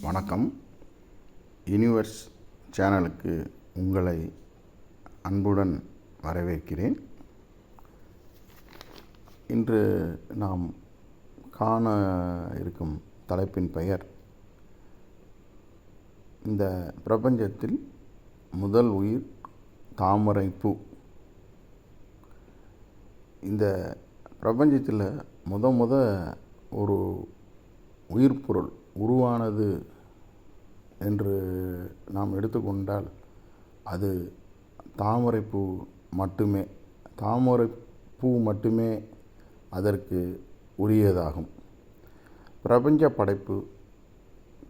வணக்கம். யூனிவர்ஸ் சேனலுக்கு உங்களை அன்புடன் வரவேற்கிறேன். இன்று நாம் காண இருக்கும் தலைப்பின் பெயர் இந்த பிரபஞ்சத்தில் முதல் உயிர் தாமரை பூ. இந்த பிரபஞ்சத்தில் முத முத ஒரு உயிர் பொருள் உருவானது என்று நாம் எடுத்துக்கொண்டால் அது தாமரைப்பூ மட்டுமே தாமரைப்பூ மட்டுமே அதற்கு உரியதாகும். பிரபஞ்ச படைப்பு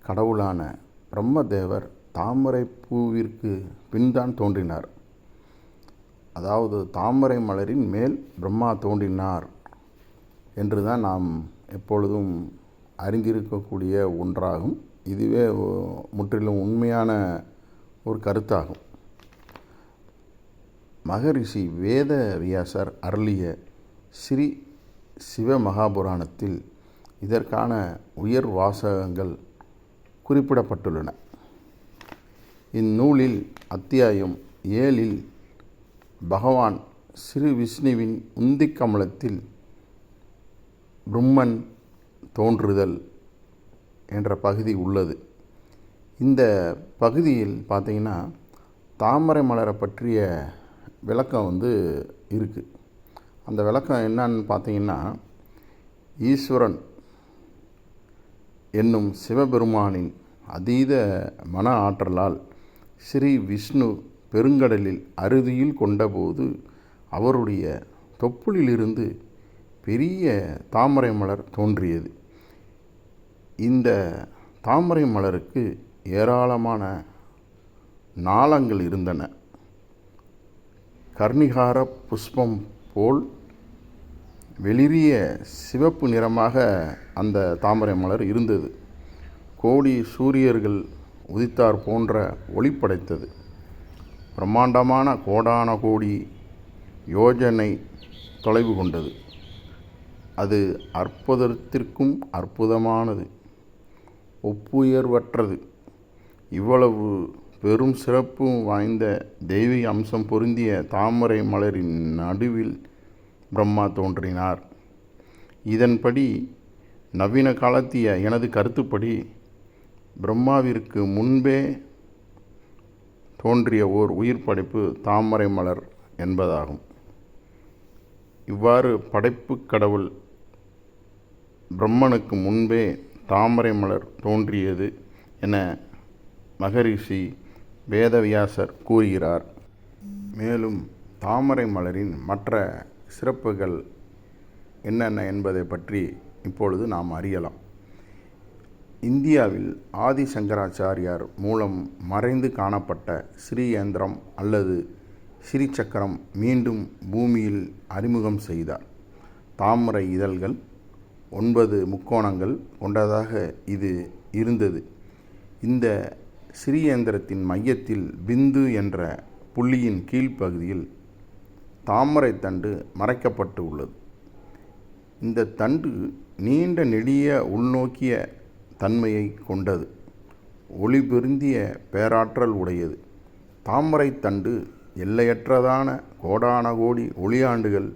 கடவுளான பிரம்மதேவர் தாமரை பூவிற்கு பின்தான் தோன்றினார். அதாவது தாமரை மலரின் மேல் பிரம்மா தோன்றினார் என்று தான் நாம் எப்பொழுதும் அறிந்திருக்கக்கூடிய ஒன்றாகும். இதுவே முற்றிலும் உண்மையான ஒரு கருத்தாகும். மகரிஷி வேத வியாசர் அருளிய ஸ்ரீ சிவமகாபுராணத்தில் இதற்கான உயர் வாசகங்கள் குறிப்பிடப்பட்டுள்ளன. இந்நூலில் அத்தியாயம் ஏழில் பகவான் ஸ்ரீ விஷ்ணுவின் உந்திக் கமலத்தில் பிரம்மன் தோன்றுதல் என்ற பகுதி உள்ளது. இந்த பகுதியில் பார்த்திங்கன்னா தாமரை மலரை பற்றிய விளக்கம் வந்து இருக்குது அந்த விளக்கம் என்னன்னு பார்த்தீங்கன்னா ஈஸ்வரன் என்னும் சிவபெருமானின் அதீத மன ஆற்றலால் ஸ்ரீ விஷ்ணு பெருங்கடலில் அறுதியில் கொண்டபோது அவருடைய தொப்புளிலிருந்து பெரிய தாமரை மலர் தோன்றியது. இந்த தாமரை மலருக்கு ஏராளமான நாளங்கள் இருந்தன. கர்ணிகார புஷ்பம் போல் வெளிரிய சிவப்பு நிறமாக அந்த தாமரை மலர் இருந்தது. கோடி சூரியர்கள் உதித்தார் போன்ற ஒளி படைத்தது. பிரம்மாண்டமான கோடான கோடி யோஜனை தொலைவு கொண்டது. அது அற்புதத்திற்கும் அற்புதமானது. ஒப்புயர்வற்றது. இவ்வளவு பெரும் சிறப்பு வாய்ந்த தெய்வீக அம்சம் பொருந்திய தாமரை மலரின் நடுவில் பிரம்மா தோன்றினார். இதன்படி நவீன காலத்திய எனது கருத்துப்படி பிரம்மாவிற்கு முன்பே தோன்றிய ஓர் உயிர் படைப்பு தாமரை மலர் என்பதாகும். இவ்வாறு படைப்பு கடவுள் பிரம்மனுக்கு முன்பே தாமரை மலர் தோன்றியது என மகரிஷி வேதவியாசர் கூறுகிறார். மேலும் தாமரை மலரின் மற்ற சிறப்புகள் என்னென்ன என்பதை பற்றி இப்பொழுது நாம் அறியலாம். இந்தியாவில் ஆதி சங்கராச்சாரியார் மூலம் மறைந்து காணப்பட்ட ஸ்ரீயந்திரம் அல்லது ஸ்ரீ சக்கரம் மீண்டும் பூமியில் அறிமுகம் செய்தார். தாமரை இதழ்கள் ஒன்பது முக்கோணங்கள் கொண்டதாக இது இருந்தது. இந்த ஸ்ரீயந்திரத்தின் மையத்தில் பிந்து என்ற புள்ளியின் கீழ்ப்பகுதியில் தாமரை தண்டு மறைக்கப்பட்டு உள்ளது. இந்த தண்டு நீண்ட நெடிய உள்நோக்கிய தன்மையை கொண்டது. ஒளி பொருந்திய பேராற்றல் உடையது. தாமரை தண்டு எல்லையற்றதான கோடான கோடி ஒளியாண்டுகள்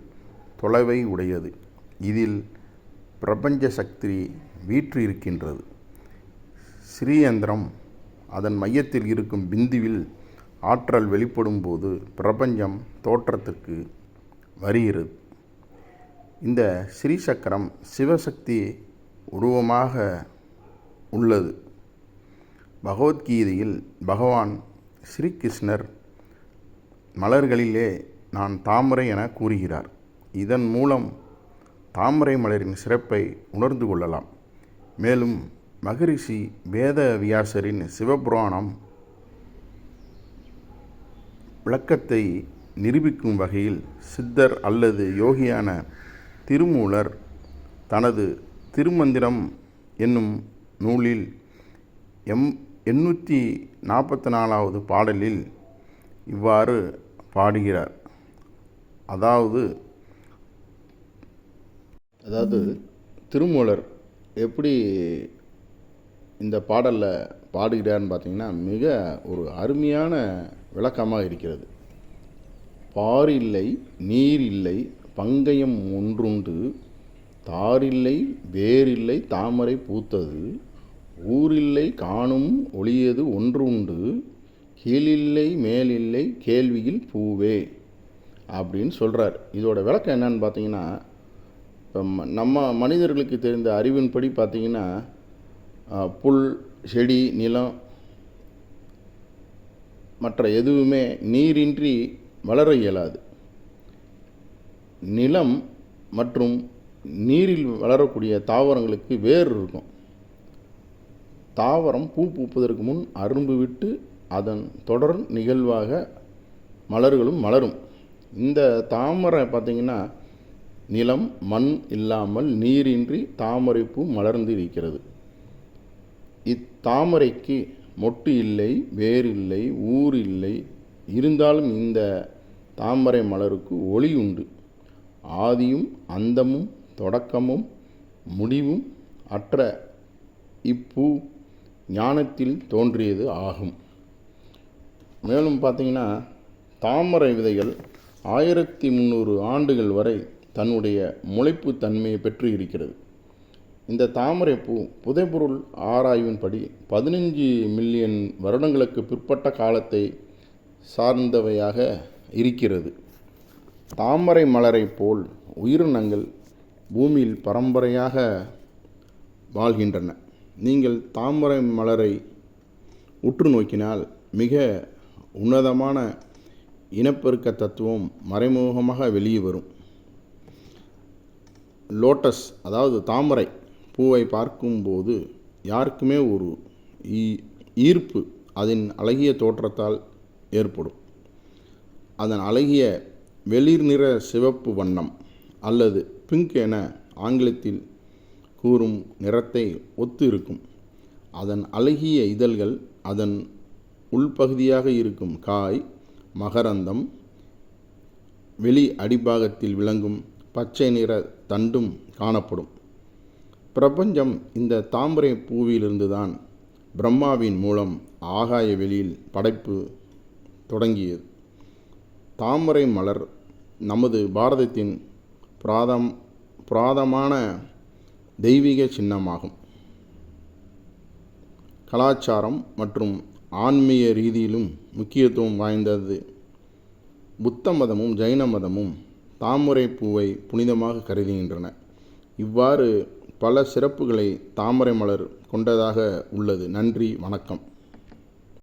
தொலைவை உடையது. இதில் பிரபஞ்ச சக்தி வீற்றிருக்கின்றது. ஸ்ரீயந்திரம் அதன் மையத்தில் இருக்கும் பிந்துவில் ஆற்றல் வெளிப்படும் போது பிரபஞ்சம் தோற்றத்திற்கு வருகிறது. இந்த ஸ்ரீ சக்கரம் சிவசக்தி உருவமாக உள்ளது. பகவத்கீதையில் பகவான் ஸ்ரீகிருஷ்ணர் மலர்களிலே நான் தாமரை என கூறுகிறார். இதன் மூலம் தாமரை மலரின் சிறப்பை உணர்ந்து கொள்ளலாம். மேலும் மகரிஷி வேத வியாசரின் சிவபுராணம் விளக்கத்தை நிரூபிக்கும் வகையில் சித்தர் அல்லது யோகியான திருமூலர் தனது திருமந்திரம் என்னும் நூலில் எம் எண்ணூற்றி நாற்பத்தி நாலாவது பாடலில் இவ்வாறு பாடுகிறார். அதாவது அதாவது திருமூலர் எப்படி இந்த பாடலில் பாடுகிறான்னு பார்த்தீங்கன்னா மிக ஒரு அருமையான விளக்கமாக இருக்கிறது. பாரில்லை நீர் இல்லை பங்கயம் ஒன்றுண்டு தாரில்லை வேரில்லை தாமரை பூத்தது ஊரில்லை காணும் ஒளியது ஒன்றுண்டு கீழில்லை மேலில்லை கேள்வியில் பூவே அப்படின்னு சொல்கிறார் இதோட விளக்கம் என்னன்னு பார்த்தீங்கன்னா இப்போ ம- நம்ம மனிதர்களுக்கு தெரிந்த அறிவின்படி பார்த்திங்கன்னா புல் செடி நிலம் மற்ற எதுவுமே நீரின்றி வளர இயலாது. நிலம் மற்றும் நீரில் வளரக்கூடிய தாவரங்களுக்கு வேர் இருக்கும். தாவரம் பூ பூப்பதற்கு முன் அரும்பு விட்டு அதன் தொடர் நிகழ்வாக மலர்களும் மலரும். இந்த தாமரை பார்த்திங்கன்னா நிலம் மண் இல்லாமல் நீரின்றி தாமரைப்பூ மலர்ந்து இருக்கிறது. இத்தாமரைக்கு மொட்டு இல்லை வேர் இல்லை ஊர் இல்லை. இருந்தாலும் இந்த தாமரை மலருக்கு ஒளி உண்டு. ஆதியும் அந்தமும் தொடக்கமும் முடிவும் அற்ற இப்பூ ஞானத்தில் தோன்றியது ஆகும். மேலும் பார்த்திங்கன்னா தாமரை விதைகள் ஆயிரத்தி முந்நூறு ஆண்டுகள் வரை தன்னுடைய முளைப்பு தன்மையை பெற்று இருக்கிறது. இந்த தாமரை பூ புதைபொருள் ஆராய்வின்படி பதினஞ்சு மில்லியன் வருடங்களுக்கு பிற்பட்ட காலத்தை சார்ந்தவையாக இருக்கிறது. தாமரை மலரைப் போல் உயிரினங்கள் பூமியில் பரம்பரையாக வாழ்கின்றன. நீங்கள் தாமரை மலரை உற்று நோக்கினால் மிக உன்னதமான இனப்பெருக்க தத்துவம் மறைமுகமாக வெளியே வரும். லோட்டஸ் அதாவது தாமரை பூவை பார்க்கும்போது யாருக்குமே ஒரு ஈ- ஈர்ப்பு அதன் அழகிய தோற்றத்தால் ஏற்படும். அதன் அழகிய வெளிர் நிற சிவப்பு வண்ணம் அல்லது பிங்க் என ஆங்கிலத்தில் கூறும் நிறத்தை ஒத்து இருக்கும். அதன் அழகிய இதழ்கள் அதன் உள்பகுதியாக இருக்கும் காய் மகரந்தம் வெளி அடிப்பாகத்தில் விளங்கும் பச்சை நிற தண்டும் காணப்படும். பிரபஞ்சம் இந்த தாமரை பூவிலிருந்து தான் பிரம்மாவின் மூலம் ஆகாய வெளியில் படைப்பு தொடங்கியது. தாமரை மலர் நமது பாரதத்தின் பிராதம் புராதமான தெய்வீக சின்னமாகும். கலாச்சாரம் மற்றும் ஆன்மீக ரீதியிலும் முக்கியத்துவம் வாய்ந்தது. புத்த மதமும் ஜைன மதமும் தாமரை பூவை புனிதமாக கருதுகின்றன. இவ்வாறு பல சிறப்புகளை தாமரை மலர் கொண்டதாக உள்ளது. நன்றி வணக்கம்.